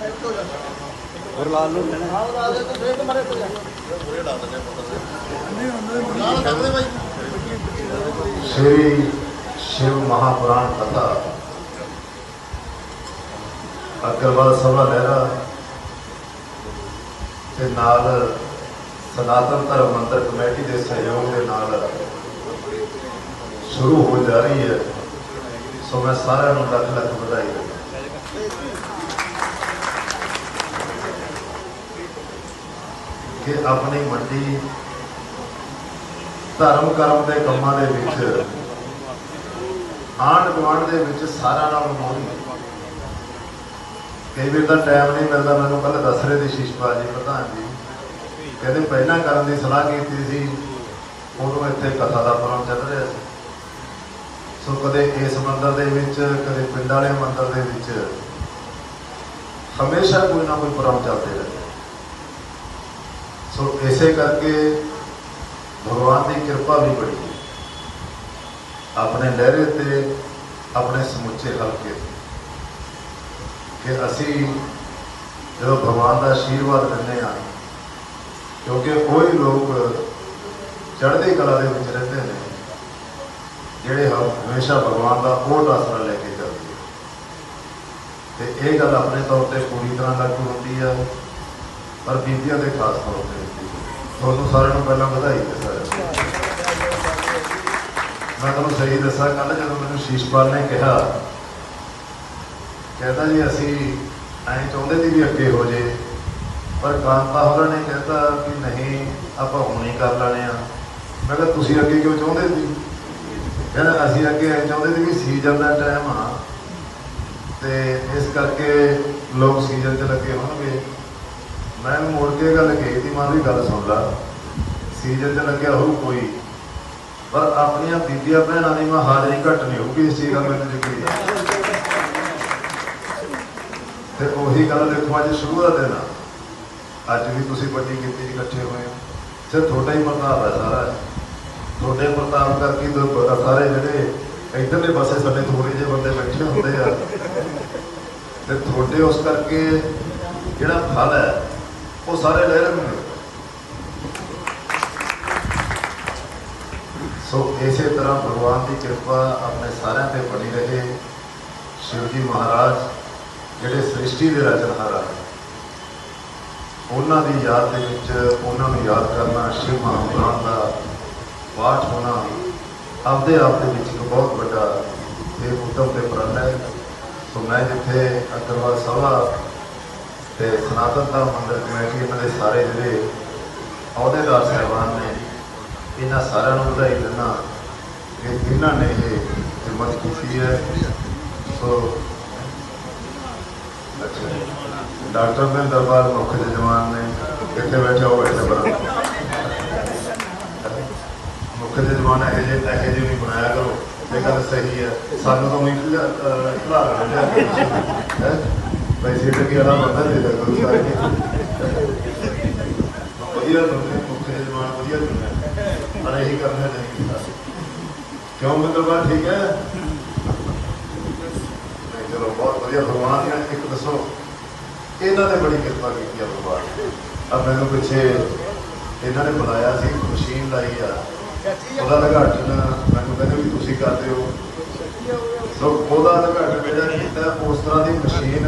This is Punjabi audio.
ਹੋਰ ਲਾਲ ਨੂੰ ਲੈਣਾ ਸ਼੍ਰੀ ਸ਼ਿਵ ਮਹਾਪੁਰਾਣ ਕਥਾ ਅਗਰਵਾਲ ਸਭਾ ਲਹਿਰਾ ਤੇ ਨਾਲ ਸਨਾਤਨ ਧਰਮ ਮੰਦਰ ਕਮੇਟੀ ਦੇ ਸਹਿਯੋਗ ਦੇ ਨਾਲ ਸ਼ੁਰੂ ਹੋ ਜਾ ਰਹੀ ਹੈ ਸੋ ਮੈਂ ਸਾਰਿਆਂ ਨੂੰ ਲੱਖ ਲੱਖ ਵਧਾਈ ਕਿ ਆਪਣੀ ਵੱਡੀ ਧਰਮ ਕਰਮ ਦੇ ਕੰਮਾਂ ਦੇ ਵਿੱਚ, ਆਂਢ ਗੁਆਂਢ ਦੇ ਵਿੱਚ ਸਾਰਾ ਨਾਲ ਮੋਹਰੀ ਕਈ ਵਾਰ ਤਾਂ ਟਾਈਮ ਨਹੀਂ ਮਿਲਦਾ, ਮੈਨੂੰ ਕੱਲ ਦੱਸ ਰਹੇ ਸ਼ਿਸ਼ਪਾ ਜੀ ਪ੍ਰਧਾਨ ਜੀ। ਕਹਿੰਦੇ ਪਹਿਲਾਂ ਕਰਨ ਦੀ ਸਲਾਹ ਕੀਤੀ ਸੀ ਉਦੋਂ ਇੱਥੇ ਕਥਾ ਦਾ ਪ੍ਰੋਗਰਾਮ ਚੱਲ ਰਿਹਾ ਸੀ। ਸੋ ਕਦੇ ਇਸ ਮੰਦਰ ਦੇ ਵਿੱਚ, ਕਦੇ ਪਿੰਡ ਵਾਲੇ ਮੰਦਰ ਦੇ ਵਿੱਚ, ਹਮੇਸ਼ਾ ਕੋਈ ਨਾ ਕੋਈ ਪ੍ਰੋਗਰਾਮ ਚੱਲਦੇ ਰਹੇ। ਸੋ ਇਸੇ ਕਰਕੇ ਭਗਵਾਨ ਦੀ ਕਿਰਪਾ ਵੀ ਬੜੀ ਹੈ। ਆਪਣੇ ਲਹਿਰੇ ਤੇ, ਆਪਣੇ ਸਮੁੱਚੇ ਹਲਕੇ ਤੇ ਕਿ ਅਸੀਂ ਜਦੋਂ ਭਗਵਾਨ ਦਾ ਆਸ਼ੀਰਵਾਦ ਲੈਂਦੇ ਹਾਂ, ਕਿਉਂਕਿ ਕੋਈ ਲੋਕ ਚੜ੍ਹਦੀ ਕਲਾ ਦੇ ਵਿੱਚ ਰਹਿੰਦੇ ਨੇ, ਜਿਹੜੇ ਹਮੇਸ਼ਾ ਭਗਵਾਨ ਦਾ ਉਹ ਆਸਰਾ ਲੈ ਕੇ ਚੱਲਦੇ ਆ। ਤੇ ਇਹ ਗੱਲ ਆਪਣੇ ਤੌਰ ਤੇ ਪੂਰੀ ਤਰ੍ਹਾਂ ਲਾਗੂ ਹੁੰਦੀ ਹੈ ਪਰ ਬੀਬੀਆਂ ਦੇ ਖਾਸ ਤੌਰ ਤੇ। ਤੁਹਾਨੂੰ ਸਾਰਿਆਂ ਨੂੰ ਪਹਿਲਾਂ ਵਧਾਈ ਹੈ ਸਾਰਿਆਂ ਮੈਂ ਤੁਹਾਨੂੰ ਸਹੀ ਦੱਸਾਂ ਕੱਲ ਜਦੋਂ ਮੈਨੂੰ ਸ਼ੀਸ਼ਪਾਲ ਨੇ ਕਿਹਾ, ਕਹਿੰਦਾ ਜੀ, ਅਸੀਂ ਐਂ ਚਾਹੁੰਦੇ ਸੀ ਵੀ ਅੱਗੇ ਹੋ ਜੇ, ਪਰ ਕਾਂਤਾ ਹੋਰਾਂ ਨੇ ਕਹਿੰਦਾ ਕਿ ਨਹੀਂ, ਆਪਾਂ ਹੁਣ ਹੀ ਕਰ ਲੈਣੇ ਆ। ਮੈਂ ਕਿਹਾ, ਤੁਸੀਂ ਅੱਗੇ ਕਿਉਂ ਚਾਹੁੰਦੇ ਸੀ? ਕਹਿੰਦਾ, ਅਸੀਂ ਅੱਗੇ ਐਂ ਚਾਹੁੰਦੇ ਸੀ ਵੀ ਸੀਜ਼ਨ ਦਾ ਟਾਈਮ ਆ, ਤੇ ਇਸ ਕਰਕੇ ਲੋਕ ਸੀਜ਼ਨ 'ਚ ਲੱਗੇ ਹੋਣਗੇ। ਮੈਂ ਮੁੜ ਕੇ ਗੱਲ ਕਹੀ ਤੀ ਮਾਂ ਵੀ ਗੱਲ ਸੁਣ ਲਾ। ਸੀਜ਼ਨ 'ਚ ਲੱਗਿਆ ਹੋਊ ਕੋਈ, ਪਰ ਆਪਣੀਆਂ ਬੀਬੀਆਂ ਭੈਣਾਂ ਦੀ ਮੈਂ ਹਾਜ਼ਰੀ ਘੱਟ ਨਹੀਂ ਹੋਊਗੀ ਇਸ ਚੀਜ਼ ਦਾ ਮੈਨੂੰ ਯਕੀਨ ਹੈ ਤੇ ਉਹੀ ਗੱਲ ਦੇਖੋ ਅੱਜ ਸ਼ੁਰੂ ਦਾ ਦਿਨ ਆ। ਅੱਜ ਵੀ ਤੁਸੀਂ ਵੱਡੀ ਗਿਣਤੀ 'ਚ ਇਕੱਠੇ ਹੋਏ ਹੋ। ਸਿਰ ਤੁਹਾਡਾ ਹੀ ਪ੍ਰਤਾਪ ਹੈ ਸਾਰਾ। ਤੁਹਾਡੇ ਪ੍ਰਤਾਪ ਕਰਕੇ ਸਾਰੇ ਜਿਹੜੇ ਇਧਰਲੇ ਪਾਸੇ ਸਾਡੇ ਥੋੜੇ ਜਿਹੇ ਬੰਦੇ ਬੈਠੇ ਹੁੰਦੇ ਆ। ਤੇ ਤੁਹਾਡੇ ਉਸ ਕਰਕੇ ਜਿਹੜਾ ਫਲ ਹੈ ਉਹ ਸਾਰੇ ਲੈ ਰਹੇ ਸੋ ਇਸੇ ਤਰ੍ਹਾਂ ਭਗਵਾਨ ਦੀ ਕਿਰਪਾ ਆਪਣੇ ਸਾਰਿਆਂ ਤੇ ਬਣੀ ਰਹੇ। ਸ਼ਿਵ ਜੀ ਮਹਾਰਾਜ, ਜਿਹੜੇ ਸ੍ਰਿਸ਼ਟੀ ਦੇ ਰਚਨਹਾਰ ਹਨ ਉਹਨਾਂ ਦੀ ਯਾਦ ਦੇ ਵਿੱਚ ਉਹਨਾਂ ਨੂੰ ਯਾਦ ਕਰਨਾ, ਸ਼ਿਵ ਮਹਾਪੁਰਾਣ ਦਾ ਪਾਠ ਹੋਣਾ, ਆਪਦੇ ਆਪ ਦੇ ਵਿੱਚ ਇੱਕ ਬਹੁਤ ਵੱਡਾ ਇਹ ਉਦਮ ਤੇ ਪ੍ਰਣ ਹੈ। ਸੋ ਮੈਂ ਜਿੱਥੇ ਅਗਰਵਾਲ ਸਭਾ ਤੇ ਸਨਾਤਨ ਧਰਮ ਮੰਦਰ ਕਮੇਟੀ ਇਹਨਾਂ ਦੇ ਸਾਰੇ ਜਿਹੜੇ ਅਹੁਦੇਦਾਰ ਸਾਹਿਬਾਨ ਨੇ, ਇਹਨਾਂ ਸਾਰਿਆਂ ਨੂੰ ਵਧਾਈ ਦਿੰਦਾ। ਕਿ ਇਹਨਾਂ ਨੇ ਇਹ ਹਿੰਮਤ ਕੀਤੀ ਹੈ। ਸੋ, ਅੱਛਾ। ਡਾਕਟਰ ਦੇ ਦਰਬਾਰ ਮੁੱਖ ਜਜਮਾਨ ਨੇ ਕਿੱਥੇ ਬੈਠੇ ਹੋ ਬੈਠੇ ਬਰਾ ਮੁੱਖ ਜਜਮਾਨ ਇਹ ਜੇ ਇਹ ਜੇ ਵੀ ਬਣਾਇਆ ਕਰੋ। ਇਹ ਗੱਲ ਸਹੀ ਹੈ, ਸਾਨੂੰ ਤਾਂ ਨਹੀਂ ਖਿਲਾ ਰਿਹਾ ਹੈ? ਪੈਸੇ ਤੇ ਕੀ ਦੇ ਦੇ ਕਰੋ ਸਾਰੇ। ਵਧੀਆ ਬੰਦੇ ਮੁੱਖ ਜਜਮਾਨ ਵਧੀਆ ਬੰਦੇ ਪਰ ਇਹੀ ਕਰਨਾ ਨਹੀਂ ਕਿਉਂ ਮਤਲਬ ਠੀਕ ਹੈ? ਚਲੋ, ਬਹੁਤ ਵਧੀਆ। ਭਗਵਾਨ ਨੇ ਇੱਕ ਦੱਸੋ, ਇਹਨਾਂ ਨੇ ਬੜੀ ਕਿਰਪਾ ਕੀਤੀ ਆ ਭਗਵਾਨ ਆ ਮੈਨੂੰ ਪਿੱਛੇ ਇਹਨਾਂ ਨੇ ਬੁਲਾਇਆ ਸੀ ਮਸ਼ੀਨ ਲਾਈ ਆ। ਉਹਦਾ ਉਦਘਾਟਨ ਮੈਨੂੰ ਕਹਿੰਦੇ ਵੀ ਤੁਸੀਂ ਕਰਦੇ ਹੋ। ਸੋ ਉਹਦਾ ਘੱਟ ਮੇਰਾ ਨਹੀਂ ਕੀਤਾ ਉਸ ਤਰ੍ਹਾਂ ਦੀ ਮਸ਼ੀਨ